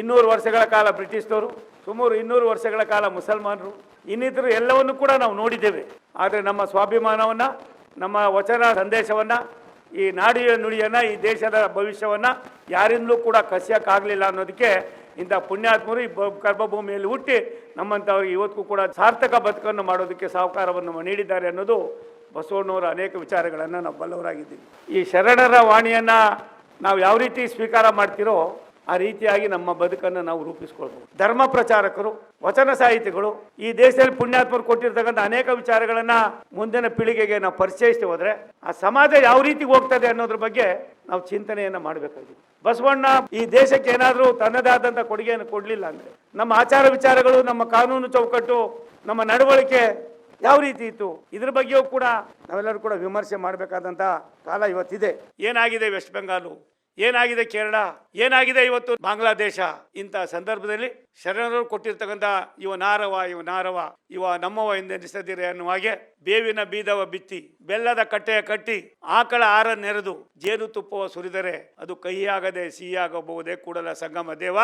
ಇನ್ನೂರು ವರ್ಷಗಳ ಕಾಲ ಬ್ರಿಟಿಷ್ನವರು, ಸುಮಾರು ಇನ್ನೂರು ವರ್ಷಗಳ ಕಾಲ ಮುಸಲ್ಮಾನರು, ಇನ್ನಿತರು ಎಲ್ಲವನ್ನು ಕೂಡ ನಾವು ನೋಡಿದ್ದೇವೆ. ಆದರೆ ನಮ್ಮ ಸ್ವಾಭಿಮಾನವನ್ನು, ನಮ್ಮ ವಚನ ಸಂದೇಶವನ್ನು, ಈ ನಾಡಿಯ ನುಡಿಯನ್ನು, ಈ ದೇಶದ ಭವಿಷ್ಯವನ್ನು ಯಾರಿಂದಲೂ ಕೂಡ ಕಸಿಯೋಕ್ಕಾಗಲಿಲ್ಲ ಅನ್ನೋದಕ್ಕೆ ಇಂಥ ಪುಣ್ಯಾತ್ಮರು ಈ ಗರ್ಭಭೂಮಿಯಲ್ಲಿ ಹುಟ್ಟಿ ನಮ್ಮಂಥವ್ರಿಗೆ ಇವತ್ತಿಗೂ ಕೂಡ ಸಾರ್ಥಕ ಬದುಕನ್ನು ಮಾಡೋದಕ್ಕೆ ಸಹಕಾರವನ್ನು ನೀಡಿದ್ದಾರೆ ಅನ್ನೋದು ಬಸವಣ್ಣವರ ಅನೇಕ ವಿಚಾರಗಳನ್ನು ನಾವು ಬಲ್ಲವರಾಗಿದ್ದೀವಿ. ಈ ಶರಣರ ವಾಣಿಯನ್ನು ನಾವು ಯಾವ ರೀತಿ ಸ್ವೀಕಾರ ಮಾಡ್ತಿರೋ ಆ ರೀತಿಯಾಗಿ ನಮ್ಮ ಬದುಕನ್ನು ನಾವು ರೂಪಿಸ್ಕೊಳ್ಬೋದು. ಧರ್ಮ ಪ್ರಚಾರಕರು, ವಚನ ಸಾಹಿತಿಗಳು, ಈ ದೇಶದಲ್ಲಿ ಪುಣ್ಯಾತ್ಮರು ಕೊಟ್ಟಿರ್ತಕ್ಕಂಥ ಅನೇಕ ವಿಚಾರಗಳನ್ನ ಮುಂದಿನ ಪೀಳಿಗೆಗೆ ನಾವು ಪರಿಚಯಿಸ್ತಾ ಹೋದ್ರೆ ಆ ಸಮಾಜ ಯಾವ ರೀತಿ ಹೋಗ್ತದೆ ಅನ್ನೋದ್ರ ಬಗ್ಗೆ ನಾವು ಚಿಂತನೆಯನ್ನ ಮಾಡಬೇಕಾಗಿದೆ. ಬಸವಣ್ಣ ಈ ದೇಶಕ್ಕೆ ಏನಾದರೂ ತನ್ನದೇ ಆದಂಥ ಕೊಡುಗೆಯನ್ನು ಕೊಡಲಿಲ್ಲ ಅಂದ್ರೆ ನಮ್ಮ ಆಚಾರ ವಿಚಾರಗಳು, ನಮ್ಮ ಕಾನೂನು ಚೌಕಟ್ಟು, ನಮ್ಮ ನಡವಳಿಕೆ ಯಾವ ರೀತಿ ಇತ್ತು? ಇದ್ರ ಬಗ್ಗೆಯೂ ಕೂಡ ನಾವೆಲ್ಲರೂ ಕೂಡ ವಿಮರ್ಶೆ ಮಾಡಬೇಕಾದಂಥ ಕಾಲ ಇವತ್ತಿದೆ. ಏನಾಗಿದೆ ವೆಸ್ಟ್ ಬೆಂಗಾಲು? ಏನಾಗಿದೆ ಕೇರಳ? ಏನಾಗಿದೆ ಇವತ್ತು ಬಾಂಗ್ಲಾದೇಶ? ಇಂಥ ಸಂದರ್ಭದಲ್ಲಿ ಶರಣರು ಕೊಟ್ಟಿರ್ತಕ್ಕಂಥ ಇವ ನಾರವ ಇವ ನಾರವ ಇವ ನಮ್ಮವ ಎಂದೆನಿಸದಿರೆ ಅನ್ನುವ ಹಾಗೆ ಬೇವಿನ ಬೀದವ ಬಿತ್ತಿ, ಬೆಲ್ಲದ ಕಟ್ಟೆಯ ಕಟ್ಟಿ, ಆಕಳ ಆರ ನೆರೆದು ಜೇನುತುಪ್ಪವ ಸುರಿದರೆ ಅದು ಕಹಿಯಾಗದೆ ಸಿಹಿಯಾಗಬಹುದೇ ಕೂಡಲ ಸಂಗಮ ದೇವ?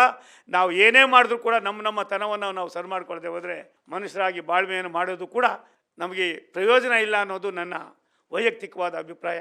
ನಾವು ಏನೇ ಮಾಡಿದ್ರು ಕೂಡ ನಮ್ಮ ನಮ್ಮ ತನವನ್ನು ನಾವು ಸರಿ ಮಾಡ್ಕೊಳ್ದೆ ಹೋದರೆ ಮನುಷ್ಯರಾಗಿ ಬಾಳ್ಮೆಯನ್ನು ಮಾಡೋದು ಕೂಡ ನಮಗೆ ಪ್ರಯೋಜನ ಇಲ್ಲ ಅನ್ನೋದು ನನ್ನ ವೈಯಕ್ತಿಕವಾದ ಅಭಿಪ್ರಾಯ.